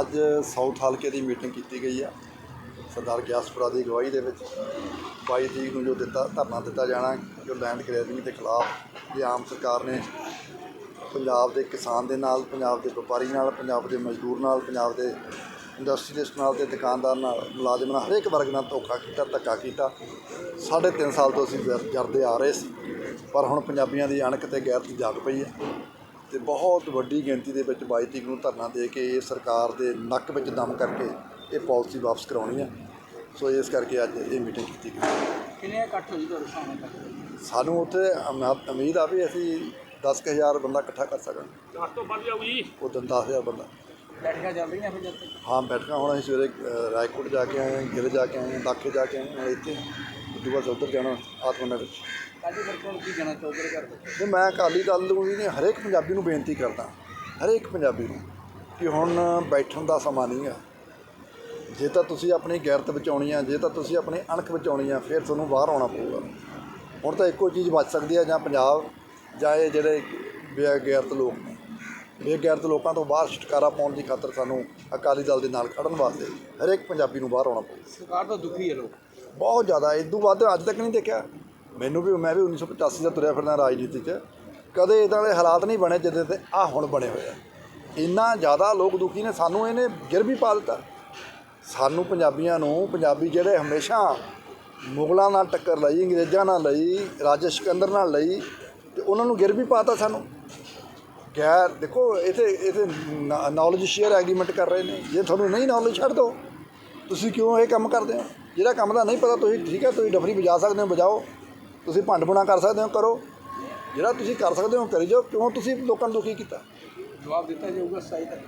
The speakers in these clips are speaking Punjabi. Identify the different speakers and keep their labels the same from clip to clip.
Speaker 1: ਅੱਜ ਸਾਊਥ ਹਲਕੇ ਦੀ ਮੀਟਿੰਗ ਕੀਤੀ ਗਈ ਆ, ਸਰਦਾਰ ਗਿਆਸਪੁਰਾ ਦੀ ਅਗਵਾਈ ਦੇ ਵਿੱਚ। 22 ਤਰੀਕ ਨੂੰ ਜੋ ਦਿੱਤਾ, ਧਰਨਾ ਦਿੱਤਾ ਜਾਣਾ, ਜੋ ਲੈਂਡ ਗ੍ਰੈਬਿੰਗ ਦੇ ਖਿਲਾਫ ਜੇ ਆਮ ਸਰਕਾਰ ਨੇ ਪੰਜਾਬ ਦੇ ਕਿਸਾਨ ਦੇ ਨਾਲ, ਪੰਜਾਬ ਦੇ ਵਪਾਰੀ ਨਾਲ, ਪੰਜਾਬ ਦੇ ਮਜ਼ਦੂਰ ਨਾਲ, ਪੰਜਾਬ ਦੇ ਇੰਡਸਟਰੀਲਿਸਟ ਨਾਲ ਤੇ ਦੁਕਾਨਦਾਰ ਨਾਲ ਮੁਲਾਜ਼ਮ ਨਾਲ ਹਰੇਕ ਵਰਗ ਨਾਲ ਧੋਖਾ ਕੀਤਾ, ਧੱਕਾ ਕੀਤਾ। ਸਾਢੇ ਤਿੰਨ ਸਾਲ ਤੋਂ ਅਸੀਂ ਜਰ- ਜਰਦੇ ਆ ਰਹੇ ਸੀ, ਪਰ ਹੁਣ ਪੰਜਾਬੀਆਂ ਦੀ ਅਣਖ ਤੇ ਗੈਰਤ ਜਾਗ ਪਈ ਹੈ ਤੇ ਬਹੁਤ ਵੱਡੀ ਗਿਣਤੀ ਦੇ ਵਿੱਚ 22 ਤਰੀਕ ਨੂੰ ਧਰਨਾ ਦੇ ਕੇ ਇਹ ਸਰਕਾਰ ਦੇ ਨੱਕ ਵਿੱਚ ਦਮ ਕਰਕੇ ਇਹ ਪਾਲਿਸੀ ਵਾਪਸ ਕਰਾਉਣੀ ਹੈ ਸੋ ਇਸ ਕਰਕੇ ਅੱਜ ਇਹ ਮੀਟਿੰਗ ਕੀਤੀ ਗਈ।
Speaker 2: ਕਿੰਨੇ ਇਕੱਠ ਹੋਈ ਤੁਹਾਡੇ ਸਾਹਮਣੇ ਤੱਕ?
Speaker 1: ਸਾਨੂੰ ਉੱਥੇ ਉਮੀਦ ਆ ਵੀ ਅਸੀਂ 10000 ਬੰਦਾ ਇਕੱਠਾ ਕਰ ਸਕਾਂਗੇ।
Speaker 2: ਦਸ ਤੋਂ ਵੱਧ ਜਾਊ ਜੀ।
Speaker 1: ਉਦੋਂ 10000 ਬੰਦਾ।
Speaker 2: ਬੈਠਕਾਂ ਚੱਲ ਰਹੀਆਂ ਫਿਰ ਜਦ ਤੱਕ?
Speaker 1: ਹਾਂ ਬੈਠਕਾਂ ਹੁਣ ਅਸੀਂ ਸਵੇਰੇ ਅ, ਰਾਏਕੋਟ ਜਾ ਕੇ ਆਏ ਹਾਂ ਗਿੱਲ ਜਾ ਕੇ ਆਏ ਹਾਂ ਦਾਖੇ ਜਾ ਕੇ ਆਏ ਹਾਂ ਇੱਥੇ। ਬਾਅਦ ਉੱਧਰ ਜਾਣਾ ਆਤਮਨਗਰ।
Speaker 2: ਕੱਲ੍ਹ ਦੀ ਵਰਤੋਂ ਨੂੰ ਕੀ ਕਹਿਣਾ ਚਾਹੋਗੇ ਘਰ ਦੇ
Speaker 1: ਤੇ ਮੈਂ ਅਕਾਲੀ ਦਲ ਨੂੰ ਵੀ ਨਹੀਂ ਹਰੇਕ ਪੰਜਾਬੀ ਨੂੰ ਬੇਨਤੀ ਕਰਦਾ ਹਰੇਕ ਪੰਜਾਬੀ ਨੂੰ ਕਿ ਹੁਣ ਬੈਠਣ ਦਾ ਸਮਾਂ ਨਹੀਂ ਹੈ। ਜੇ ਤਾਂ ਤੁਸੀਂ ਆਪਣੀ ਗੈਰਤ ਬਚਾਉਣੀ ਆ ਜੇ ਤਾਂ ਤੁਸੀਂ ਆਪਣੀ ਅਣਖ ਬਚਾਉਣੀ ਆ ਫਿਰ ਤੁਹਾਨੂੰ ਬਾਹਰ ਆਉਣਾ ਪਊਗਾ। ਹੁਣ ਤਾਂ ਇੱਕੋ ਚੀਜ਼ ਬਚ ਸਕਦੀ ਹੈ ਜਾਂ ਪੰਜਾਬ ਜਾਂ ਇਹ ਜਿਹੜੇ ਬੇਗੈਰਤ ਲੋਕ ਨੇ। ਬੇਗੈਰਤ ਲੋਕਾਂ ਤੋਂ ਬਾਹਰ ਛੁਟਕਾਰਾ ਪਾਉਣ ਦੀ ਖਾਤਰ ਸਾਨੂੰ ਅਕਾਲੀ ਦਲ ਦੇ ਨਾਲ ਖੜਨ ਵਾਸਤੇ ਹਰੇਕ ਪੰਜਾਬੀ ਨੂੰ ਬਾਹਰ ਆਉਣਾ ਪਊ
Speaker 2: ਸਰਕਾਰ ਤਾਂ ਦੁਖੀ ਹੈ ਲੋਕ।
Speaker 1: ਬਹੁਤ ਜ਼ਿਆਦਾ। ਇਦੋਂ ਵੱਧ ਅੱਜ ਤੱਕ ਨਹੀਂ ਦੇਖਿਆ। ਮੈਨੂੰ ਵੀ, ਮੈਂ ਵੀ 1985 ਦਾ ਤੁਰਿਆ ਫਿਰਦਾ ਰਾਜਨੀਤੀ 'ਚ। ਕਦੇ ਇਦਾਂ ਦੇ ਹਾਲਾਤ ਨਹੀਂ ਬਣੇ ਜਿੱਦੇ ਤੇ ਆ ਹੁਣ ਬਣੇ ਹੋਏ ਆ। ਇੰਨਾ ਜ਼ਿਆਦਾ ਲੋਕ ਦੁਖੀ ਨੇ, ਸਾਨੂੰ ਇਹਨੇ ਗਿਰ ਵੀ ਪਾ ਦਿੱਤਾ। ਸਾਨੂੰ ਪੰਜਾਬੀਆਂ ਨੂੰ, ਪੰਜਾਬੀ ਜਿਹੜੇ ਹਮੇਸ਼ਾ ਮੁਗਲਾਂ ਨਾਲ ਟੱਕਰ ਲਈ, ਅੰਗਰੇਜ਼ਾਂ ਨਾਲ ਲਈ, ਰਾਜਾ ਸਿਕੰਦਰ ਨਾਲ ਲਈ, ਤੇ ਉਹਨਾਂ ਨੂੰ ਗਿਰ ਵੀ ਪਾਤਾ ਸਾਨੂੰ। ਗੈਰ ਦੇਖੋ, ਇਥੇ ਇਥੇ ਨੌਲੇਜ ਸ਼ੇਅਰ ਐਗਰੀਮੈਂਟ ਕਰ ਰਹੇ ਨੇ। ਜੇ ਤੁਹਾਨੂੰ ਨਹੀਂ ਨੌਲੇਜ ਛੱਡ ਦਿਓ। ਤੁਸੀਂ ਕਿਉਂ ਇਹ ਕੰਮ ਕਰਦੇ ਹੋ? ਜਿਹੜਾ ਕੰਮ ਦਾ ਨਹੀਂ ਪਤਾ ਤੁਸੀਂ ਠੀਕ ਹੈ ਤੁਸੀਂ ਡਫਰੀ ਵਜਾ ਸਕਦੇ ਹੋ ਵਜਾਓ। ਤੁਸੀਂ ਭੰਡ ਬੁਣਾ ਕਰ ਸਕਦੇ ਹੋ ਕਰੋ। ਜਿਹੜਾ ਤੁਸੀਂ ਕਰ ਸਕਦੇ ਹੋ ਕਰੀ ਜਾਓ। ਕਿਉਂ ਤੁਸੀਂ ਲੋਕਾਂ ਨੂੰ ਦੁਖੀ ਕੀਤਾ?
Speaker 2: ਜਵਾਬ ਦਿੱਤਾ ਜਾਊਗਾ ਸਹੀ ਤੱਕ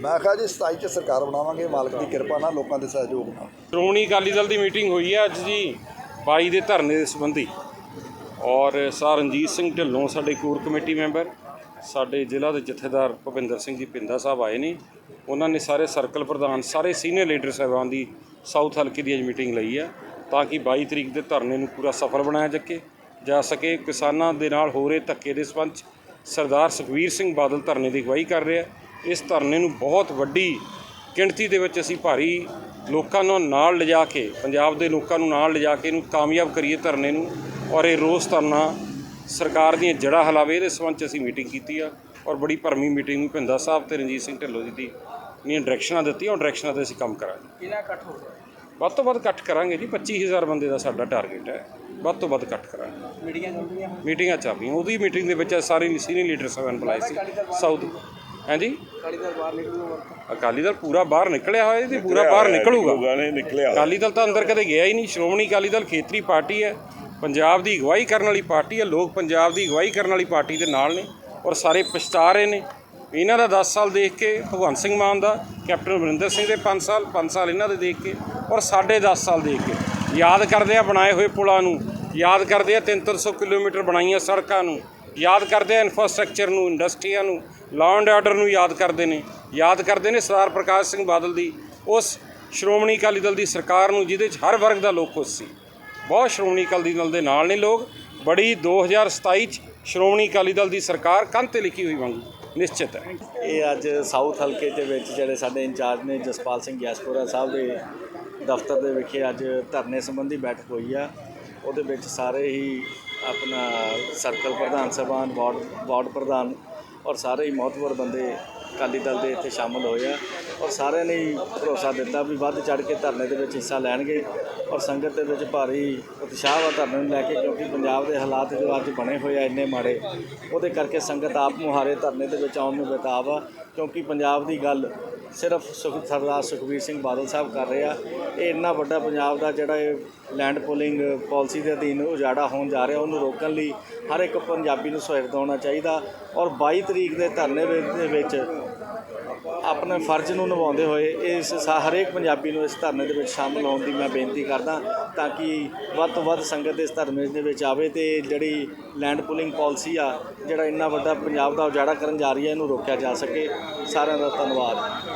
Speaker 1: ਮੈਂ ਕਿਹਾ ਜੀ 27 ਚ ਸਰਕਾਰ ਬਣਾਵਾਂਗੇ ਮਾਲਕ ਦੀ ਕਿਰਪਾ ਨਾਲ ਲੋਕਾਂ ਦੇ ਸਹਿਯੋਗ ਨਾਲ।
Speaker 3: ਸ਼੍ਰੋਮਣੀ ਅਕਾਲੀ ਦਲ ਦੀ ਮੀਟਿੰਗ ਹੋਈ ਹੈ ਅੱਜ ਜੀ 22 ਦੇ ਧਰਨੇ ਦੇ ਸੰਬੰਧੀ। ਔਰ ਸਰ ਰਣਜੀਤ ਸਿੰਘ ਢਿੱਲੋਂ ਸਾਡੇ ਕੋਰ ਕਮੇਟੀ ਮੈਂਬਰ ਸਾਡੇ ਜ਼ਿਲ੍ਹਾ ਦੇ ਜਥੇਦਾਰ ਭੁਪਿੰਦਰ ਸਿੰਘ ਜੀ ਪਿੰਦਾ ਸਾਹਿਬ ਆਏ ਨੇ। ਉਹਨਾਂ ਨੇ ਸਾਰੇ ਸਰਕਲ ਪ੍ਰਧਾਨ, ਸਾਰੇ ਸੀਨੀਅਰ ਲੀਡਰ ਸਾਹਿਬਾਨ ਦੀ ਸਾਊਥ ਹਲਕੇ ਦੀ ਅੱਜ ਮੀਟਿੰਗ ਲਈ ਹੈ ਤਾਂ ਕਿ 22 ਤਰੀਕ ਦੇ ਧਰਨੇ ਨੂੰ ਪੂਰਾ ਸਫਲ ਬਣਾਇਆ ਜਾਕੇ ਜਾ ਸਕੇ ਕਿਸਾਨਾਂ ਦੇ ਨਾਲ ਹੋ ਰਹੇ ਧੱਕੇ ਦੇ ਸੰਬੰਧ ਸਰਦਾਰ ਸੁਖਵੀਰ ਸਿੰਘ ਬਾਦਲ ਧਰਨੇ ਦੀ ਅਗਵਾਈ ਕਰ ਰਿਹਾ। ਇਸ ਧਰਨੇ ਨੂੰ ਬਹੁਤ ਵੱਡੀ ਗਿਣਤੀ ਦੇ ਵਿੱਚ ਅਸੀਂ ਭਾਰੀ ਲੋਕਾਂ ਨੂੰ ਨਾਲ ਲਿਜਾ ਕੇ, ਪੰਜਾਬ ਦੇ ਲੋਕਾਂ ਨੂੰ ਨਾਲ ਲਿਜਾ ਕੇ ਇਹਨੂੰ ਕਾਮਯਾਬ ਕਰੀਏ ਧਰਨੇ ਨੂੰ ਔਰ ਇਹ ਰੋਸ ਧਰਨਾ ਸਰਕਾਰ ਦੀਆਂ ਜੜ੍ਹਾਂ ਹਲਾਵੇ ਇਹਦੇ ਸੰਬੰਧ 'ਚ ਅਸੀਂ ਮੀਟਿੰਗ ਕੀਤੀ ਆ ਔਰ ਬੜੀ ਭਰਮੀ ਮੀਟਿੰਗ ਨੂੰ ਭਿੰਦਾ ਸਾਹਿਬ ਤੇ ਰਣਜੀਤ ਸਿੰਘ ਢਿੱਲੋਂ ਜੀ ਦੀ ਨੀਆਂ ਡਾਇਰੈਕਸ਼ਨਾਂ ਦਿੱਤੀਆਂ ਉਹ ਡਾਇਰੈਕਸ਼ਨਾਂ ਤੇ ਅਸੀਂ ਕੰਮ ਕਰਾਂਗੇ।
Speaker 2: ਕਿੰਨਾ ਇਕੱਠ ਹੋ ਗਿਆ?
Speaker 3: ਵੱਧ ਤੋਂ ਵੱਧ ਇਕੱਠ ਕਰਾਂਗੇ ਜੀ 25000 ਬੰਦੇ ਦਾ ਸਾਡਾ ਟਾਰਗੇਟ ਹੈ। ਵੱਧ ਤੋਂ ਵੱਧ ਇਕੱਠ ਕਰਾਂਗੇ।
Speaker 2: ਮੀਟਿੰਗਾਂ ਚੱਲ ਰਹੀਆਂ ਹੁਣ
Speaker 3: ਮੀਟਿੰਗਾਂ ਚੱਲ ਰਹੀਆਂ ਉਹਦੀ ਮੀਟਿੰਗ ਦੇ ਵਿੱਚ ਸਾਰੇ ਸੀਨੀਅਰ ਲੀਡਰ ਸਾਹਿਬਾਨ ਬੁਲਾਏ ਸੀ ਸਾਊਥ ਹਾਂਜੀ
Speaker 2: ਅਕਾਲੀ ਦਲ ਬਾਹਰ ਨਿਕਲੂਗਾ ਵਰਤੋਂ
Speaker 3: ਅਕਾਲੀ ਦਲ ਪੂਰਾ ਬਾਹਰ ਨਿਕਲਿਆ ਹੋਇਆ ਜੀ ਪੂਰਾ ਬਾਹਰ ਨਿਕਲੂਗਾ। ਅਕਾਲੀ ਦਲ ਤਾਂ ਅੰਦਰ ਕਦੇ ਗਿਆ ਹੀ ਨਹੀਂ ਸ਼੍ਰੋਮਣੀ ਅਕਾਲੀ ਦਲ ਖੇਤਰੀ ਪਾਰਟੀ ਹੈ। ਪੰਜਾਬ ਦੀ ਅਗਵਾਈ ਕਰਨ ਵਾਲੀ ਪਾਰਟੀ ਹੈ, ਲੋਕ ਪੰਜਾਬ ਦੀ ਅਗਵਾਈ ਕਰਨ ਵਾਲੀ ਪਾਰਟੀ ਦੇ ਨਾਲ ਨੇ ਔਰ ਸਾਰੇ ਪਛਤਾ ਰਹੇ ਨੇ। ਇਹਨਾਂ ਦਾ 10 ਸਾਲ ਦੇਖ ਕੇ ਭਗਵੰਤ ਸਿੰਘ ਮਾਨ ਦਾ, ਕੈਪਟਨ ਅਮਰਿੰਦਰ ਸਿੰਘ ਦੇ 5 ਸਾਲ 5 ਸਾਲ ਇਹਨਾਂ ਦੇ ਦੇਖ ਕੇ ਔਰ ਸਾਡੇ 10 ਸਾਲ ਦੇਖ ਕੇ। ਯਾਦ ਕਰਦੇ ਆ ਬਣਾਏ ਹੋਏ ਪੁਲਾਂ ਨੂੰ, ਯਾਦ ਕਰਦੇ ਆ 300 ਕਿਲੋਮੀਟਰ ਬਣਾਈਆਂ ਸੜਕਾਂ ਨੂੰ, ਯਾਦ ਕਰਦੇ ਆ ਇਨਫਰਾਸਟ੍ਰਕਚਰ ਨੂੰ ਇੰਡਸਟਰੀਆਂ ਨੂੰ ਲਾਅ ਐਂਡ ਆਰਡਰ ਨੂੰ ਯਾਦ ਕਰਦੇ ਨੇ। ਯਾਦ ਕਰਦੇ ਨੇ ਸਰਦਾਰ ਪ੍ਰਕਾਸ਼ ਸਿੰਘ ਬਾਦਲ ਦੀ, ਉਸ ਸ਼੍ਰੋਮਣੀ ਅਕਾਲੀ ਦਲ ਦੀ ਸਰਕਾਰ ਨੂੰ, ਜਿਹਦੇ 'ਚ ਹਰ ਵਰਗ ਦਾ ਲੋਕ ਖੁਸ਼ ਸੀ। ਬਹੁਤ ਸ਼੍ਰੋਮਣੀ ਅਕਾਲੀ ਦਲ ਦੇ ਨਾਲ ਨੇ ਲੋਕ। ਬੜੀ 2027 'ਚ ਸ਼੍ਰੋਮਣੀ ਅਕਾਲੀ ਦਲ ਦੀ ਸਰਕਾਰ ਕੰਧ ਤੇ ਲਿਖੀ ਹੋਈ ਵਾਂਗੂ। ਨਿਸ਼ਚਿਤ ਹੈ।
Speaker 4: ਇਹ ਅੱਜ ਸਾਊਥ ਹਲਕੇ ਦੇ ਵਿੱਚ ਜਿਹੜੇ ਸਾਡੇ ਇੰਚਾਰਜ ਨੇ ਜਸਪਾਲ ਸਿੰਘ ਗਿਆਸਪੁਰਾ ਸਾਹਿਬ ਦੇ ਦਫ਼ਤਰ ਦੇ ਵਿਖੇ ਅੱਜ ਧਰਨੇ ਸੰਬੰਧੀ ਬੈਠਕ ਹੋਈ ਆ। ਉਹਦੇ ਵਿੱਚ ਸਾਰੇ ਹੀ ਆਪਣਾ ਸਰਕਲ ਪ੍ਰਧਾਨ ਸਭਾਨ, ਵਾਰਡ ਵਾਰਡ ਪ੍ਰਧਾਨ ਔਰ ਸਾਰੇ ਹੀ ਮਹੱਤਵਪੂਰਨ ਬੰਦੇ ਅਕਾਲੀ ਦਲ ਦੇ ਇੱਥੇ ਸ਼ਾਮਲ ਹੋਏ ਆ। ਔਰ ਸਾਰਿਆਂ ਨੇ ਹੀ ਭਰੋਸਾ ਦਿੱਤਾ ਵੀ ਵੱਧ ਚੜ ਕੇ ਧਰਨੇ ਦੇ ਵਿੱਚ ਹਿੱਸਾ ਲੈਣਗੇ ਔਰ ਸੰਗਤ ਦੇ ਵਿੱਚ ਭਾਰੀ ਉਤਸ਼ਾਹ ਵਾ ਧਰਨੇ ਨੂੰ ਲੈ ਕੇ ਕਿਉਂਕਿ ਪੰਜਾਬ ਦੇ ਹਾਲਾਤ ਜੋ ਅੱਜ ਬਣੇ ਹੋਏ ਆ ਇੰਨੇ ਮਾੜੇ, ਉਹਦੇ ਕਰਕੇ ਸੰਗਤ ਆਪ ਮੁਹਾਰੇ ਧਰਨੇ ਦੇ ਵਿੱਚ ਆਉਣ ਨੂੰ ਬੇਤਾਬ ਆ, ਕਿਉਂਕਿ ਪੰਜਾਬ ਦੀ ਗੱਲ ਸਿਰਫ ਸੁਖ, ਸਰਦਾਰ ਸੁਖਬੀਰ ਸਿੰਘ ਬਾਦਲ ਸਾਹਿਬ ਕਰ ਰਹੇ ਆ। ਇਹ ਇੰਨਾ ਵੱਡਾ ਪੰਜਾਬ ਦਾ ਜਿਹੜਾ ਇਹ ਲੈਂਡ ਪੂਲਿੰਗ ਪਾਲਿਸੀ ਦੇ ਅਧੀਨ ਉਜਾੜਾ ਹੋਣ ਜਾ ਰਿਹਾ, ਉਹਨੂੰ ਰੋਕਣ ਲਈ ਹਰ ਇੱਕ ਪੰਜਾਬੀ ਨੂੰ ਸਹਾਇਤਾ ਹੋਣਾ ਚਾਹੀਦਾ ਔਰ 22 ਤਰੀਕ ਦੇ ਧਰਨੇ ਵਿੱਚ- ਦੇ ਵਿੱਚ ਆਪਣੇ ਫਰਜ਼ ਨੂੰ ਨਿਭਾਉਂਦੇ ਹੋਏ ਇਸ ਹਰੇਕ ਪੰਜਾਬੀ ਨੂੰ ਇਸ ਧਰਨੇ ਦੇ ਵਿੱਚ ਸ਼ਾਮਲ ਹੋਣ ਦੀ ਮੈਂ ਬੇਨਤੀ ਕਰਦਾ ਤਾਂ ਕਿ ਵੱਧ ਤੋਂ ਵੱਧ ਸੰਗਤ ਇਸ ਧਰਨੇ ਦੇ ਵਿੱਚ ਆਵੇ ਤੇ ਜਿਹੜੀ ਲੈਂਡ ਪੁਲਿੰਗ ਪਾਲਿਸੀ ਆ, ਜਿਹੜਾ ਇੰਨਾ ਵੱਡਾ ਪੰਜਾਬ ਦਾ ਉਜਾੜਾ ਕਰਨ ਜਾ ਰਹੀ ਹੈ ਇਹਨੂੰ ਰੋਕਿਆ ਜਾ ਸਕੇ। ਸਾਰਿਆਂ ਦਾ ਧੰਨਵਾਦ।